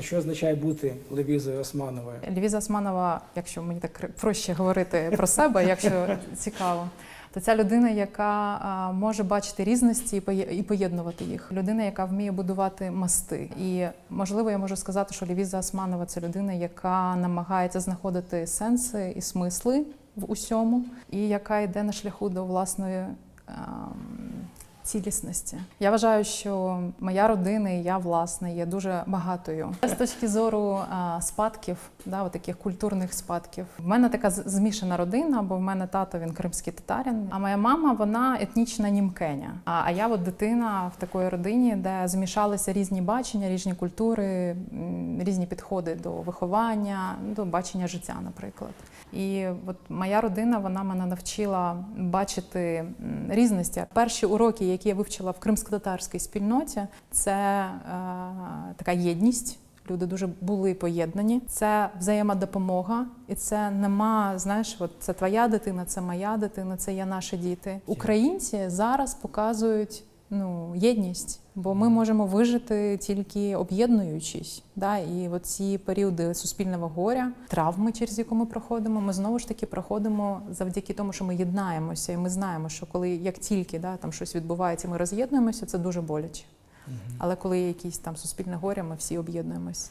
Що означає бути Левізою Османовою? Лівіза Османова, якщо мені так проще говорити про себе, якщо цікаво, то ця людина, яка може бачити різності і поєднувати їх. Людина, яка вміє будувати мости. І можливо, я можу сказати, що Лівіза Османова це людина, яка намагається знаходити сенси і смисли в усьому, і яка йде на шляху до власної. Цілісності. Я вважаю, що моя родина і я власне є дуже багатою з точки зору а, спадків, да, от таких культурних спадків. В мене така змішана родина, бо в мене тато він кримський татарин, а моя мама вона етнічна німкеня. А, а я от дитина в такої родині, де змішалися різні бачення, різні культури, різні підходи до виховання, до бачення життя, наприклад. І от моя родина вона мене навчила бачити різності. Перші уроки, які я вивчила в кримсько-татарській спільноті, це е, така єдність. Люди дуже були поєднані. Це взаємодопомога, і це нема. Знаєш, от це твоя дитина, це моя дитина, це є наші діти. Українці зараз показують ну єдність, бо ми можемо вижити тільки об'єднуючись. Да? І от ці періоди суспільного горя, травми, через яку ми проходимо, ми знову ж таки проходимо завдяки тому, що ми єднаємося, і ми знаємо, що коли як тільки да, там щось відбувається, ми роз'єднуємося, це дуже боляче. Але коли є якісь там суспільне горе, ми всі об'єднуємось.